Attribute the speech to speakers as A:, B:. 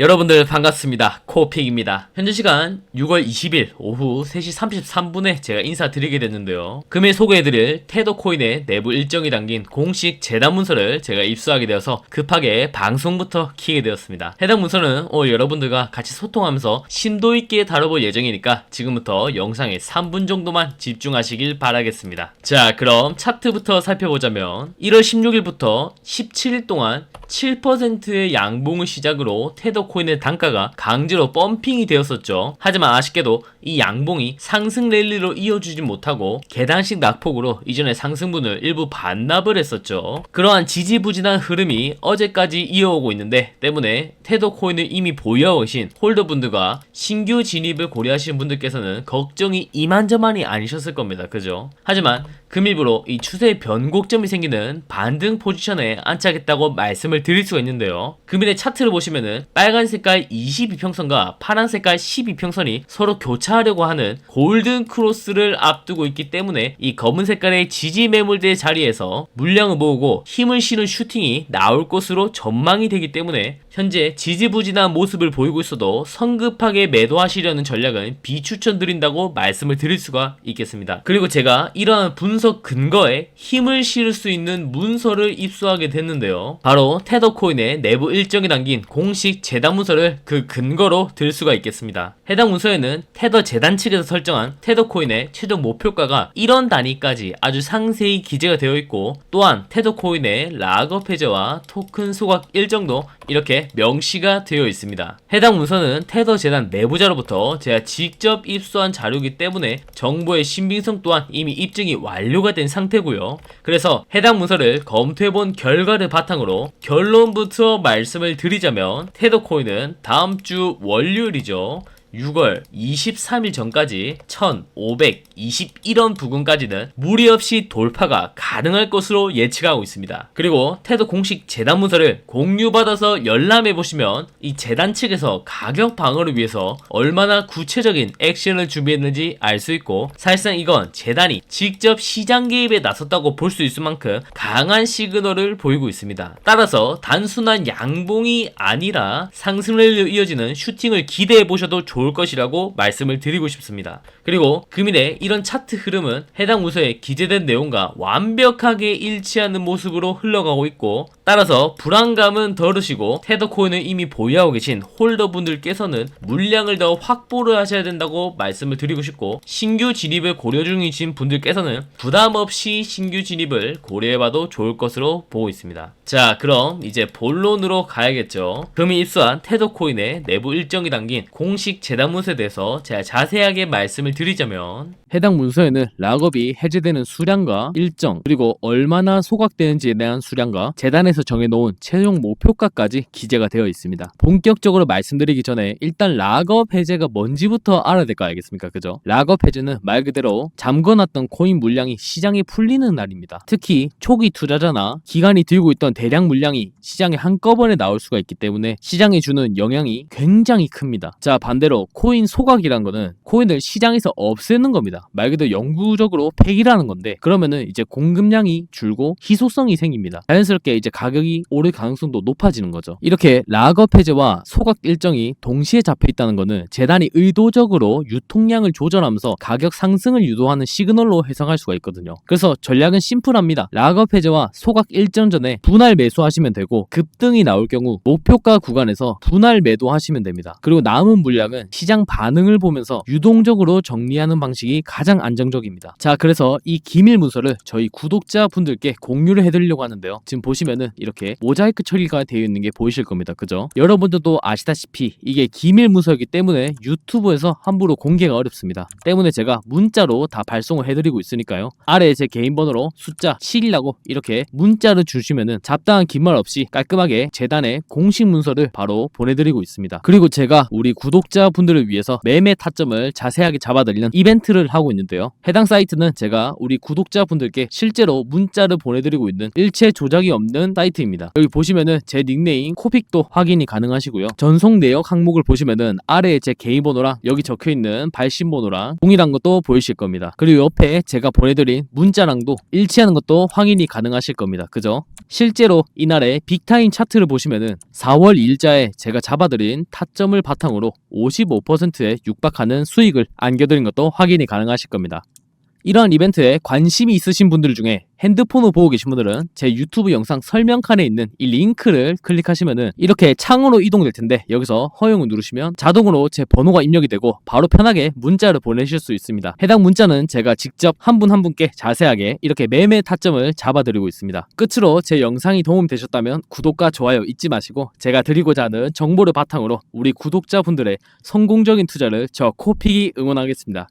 A: 여러분들 반갑습니다. 코픽입니다. 현재 시간 6월 20일 오후 3시 33분에 제가 인사드리게 됐는데요. 금일 소개해드릴 테더코인의 내부 일정이 담긴 공식 재단 문서를 제가 입수하게 되어서 급하게 방송부터 키게 되었습니다. 해당 문서는 오늘 여러분들과 같이 소통하면서 심도 있게 다뤄볼 예정이니까 지금부터 영상에 3분 정도만 집중하시길 바라겠습니다. 자, 그럼 차트부터 살펴보자면 1월 16일부터 17일 동안 7%의 양봉을 시작으로 테더 코인의 단가가 강제로 펌핑이 되었었죠. 하지만 아쉽게도 이 양봉이 상승 랠리로 이어주지 못하고 계단식 낙폭으로 이전의 상승분을 일부 반납을 했었죠. 그러한 지지부진한 흐름이 어제까지 이어오고 있는데 때문에 테더코인을 이미 보유하고 계신 홀더분들과 신규 진입을 고려하시는 분들께서는 걱정이 이만저만이 아니셨을 겁니다. 그죠? 하지만 금일부로 이 추세의 변곡점이 생기는 반등 포지션에 안착했다고 말씀을 드릴 수가 있는데요. 금일의 차트를 보시면은 빨간 색깔 22평선과 파란 색깔 12평선이 서로 교차하려고 하는 골든 크로스를 앞두고 있기 때문에 이 검은 색깔의 지지 매물대 자리에서 물량을 모으고 힘을 실은 슈팅이 나올 것으로 전망이 되기 때문에 현재 지지부진한 모습을 보이고 있어도 성급하게 매도하시려는 전략은 비추천드린다고 말씀을 드릴 수가 있겠습니다. 그리고 제가 이러한 분석 근거에 힘을 실을 수 있는 문서를 입수하게 됐는데요. 바로 테더코인의 내부 일정이 담긴 공식 재단 문서를 그 근거로 들 수가 있겠습니다. 해당 문서에는 테더 재단 측에서 설정한 테더코인의 최종 목표가가 1원 단위까지 아주 상세히 기재가 되어 있고 또한 테더코인의 락업 해제와 토큰 소각 일정도 이렇게 명시가 되어 있습니다. 해당 문서는 테더 재단 내부자로부터 제가 직접 입수한 자료이기 때문에 정보의 신빙성 또한 이미 입증이 완료가 된 상태고요. 그래서 해당 문서를 검토해 본 결과를 바탕으로 결론부터 말씀을 드리자면 테더 코인은 다음 주 월요일이죠. 6월 23일 전까지 1521원 부근까지는 무리 없이 돌파가 가능할 것으로 예측하고 있습니다. 그리고 테드 공식 재단 문서를 공유받아서 열람해 보시면 이 재단 측에서 가격 방어를 위해서 얼마나 구체적인 액션을 준비했는지 알 수 있고 사실상 이건 재단이 직접 시장 개입에 나섰다고 볼 수 있을 만큼 강한 시그널을 보이고 있습니다. 따라서 단순한 양봉이 아니라 상승률로 이어지는 슈팅을 기대해 보셔도 좋을 것이라고 말씀을 드리고 싶습니다. 그리고 금일의 이런 차트 흐름은 해당 문서에 기재된 내용과 완벽하게 일치하는 모습으로 흘러가고 있고 따라서 불안감은 덜으시고 테더코인을 이미 보유하고 계신 홀더분들께서는 물량을 더 확보를 하셔야 된다고 말씀을 드리고 싶고 신규 진입을 고려 중이신 분들께서는 부담 없이 신규 진입을 고려해봐도 좋을 것으로 보고 있습니다. 자 그럼 이제 본론으로 가야겠죠. 금이 입수한 테더코인의 내부 일정이 담긴 공식 재단 문서에 대해서 제가 자세하게 말씀을 드리자면
B: 해당 문서에는 락업이 해제되는 수량과 일정 그리고 얼마나 소각되는지에 대한 수량과 재단에서 정해놓은 최종 목표가까지 기재가 되어 있습니다. 본격적으로 말씀드리기 전에 일단 락업 해제가 뭔지부터 알아야 될거 알겠습니까? 그죠? 락업 해제는 말 그대로 잠궈놨던 코인 물량이 시장에 풀리는 날입니다. 특히 초기 투자자나 기관이 들고 있던 대량 물량이 시장에 한꺼번에 나올 수가 있기 때문에 시장에 주는 영향이 굉장히 큽니다. 자 반대로 코인 소각이란 거는 코인을 시장에서 없애는 겁니다. 말 그대로 영구적으로 폐기라는 건데 그러면은 이제 공급량이 줄고 희소성이 생깁니다. 자연스럽게 이제 가격이 오를 가능성도 높아지는 거죠. 이렇게 락업 해제와 소각 일정이 동시에 잡혀 있다는 거는 재단이 의도적으로 유통량을 조절하면서 가격 상승을 유도하는 시그널로 해석할 수가 있거든요. 그래서 전략은 심플합니다. 락업 해제와 소각 일정 전에 분할 매수하시면 되고 급등이 나올 경우 목표가 구간에서 분할 매도하시면 됩니다. 그리고 남은 물량은 시장 반응을 보면서 유동적으로 정리하는 방식이 가장 안정적입니다. 자, 그래서 이 기밀 문서를 저희 구독자분들께 공유를 해드리려고 하는데요. 지금 보시면은 이렇게 모자이크 처리가 되어 있는 게 보이실 겁니다. 그죠? 여러분들도 아시다시피 이게 기밀 문서이기 때문에 유튜브에서 함부로 공개가 어렵습니다. 때문에 제가 문자로 다 발송을 해드리고 있으니까요. 아래에 제 개인 번호로 숫자 7이라고 이렇게 문자를 주시면은 잡다한 긴 말 없이 깔끔하게 재단에 공식 문서를 바로 보내드리고 있습니다. 그리고 제가 우리 구독자분들을 위해서 매매 타점을 자세하게 잡아드리는 이벤트를 하고 있는데요. 해당 사이트는 제가 우리 구독자분들께 실제로 문자를 보내드리고 있는 일체 조작이 없는 사이트입니다. 여기 보시면은 제 닉네임 코픽도 확인이 가능하시고요. 전송 내역 항목을 보시면은 아래에 제 개인 번호랑 여기 적혀 있는 발신 번호랑 동일한 것도 보이실 겁니다. 그리고 옆에 제가 보내드린 문자랑도 일치하는 것도 확인이 가능하실 겁니다. 그죠? 실제로 이날의 빅타임 차트를 보시면은 4월 일자에 제가 잡아드린 타점을 바탕으로 55%에 육박하는 수익을 안겨드린 것도 확인이 가능하실 겁니다. 이러한 이벤트에 관심이 있으신 분들 중에 핸드폰을 보고 계신 분들은 제 유튜브 영상 설명칸에 있는 이 링크를 클릭하시면은 이렇게 창으로 이동될 텐데 여기서 허용을 누르시면 자동으로 제 번호가 입력이 되고 바로 편하게 문자를 보내실 수 있습니다. 해당 문자는 제가 직접 한 분한 분께 자세하게 이렇게 매매 타점을 잡아드리고 있습니다. 끝으로 제 영상이 도움이 되셨다면 구독과 좋아요 잊지 마시고 제가 드리고자 하는 정보를 바탕으로 우리 구독자분들의 성공적인 투자를 저 코픽이 응원하겠습니다.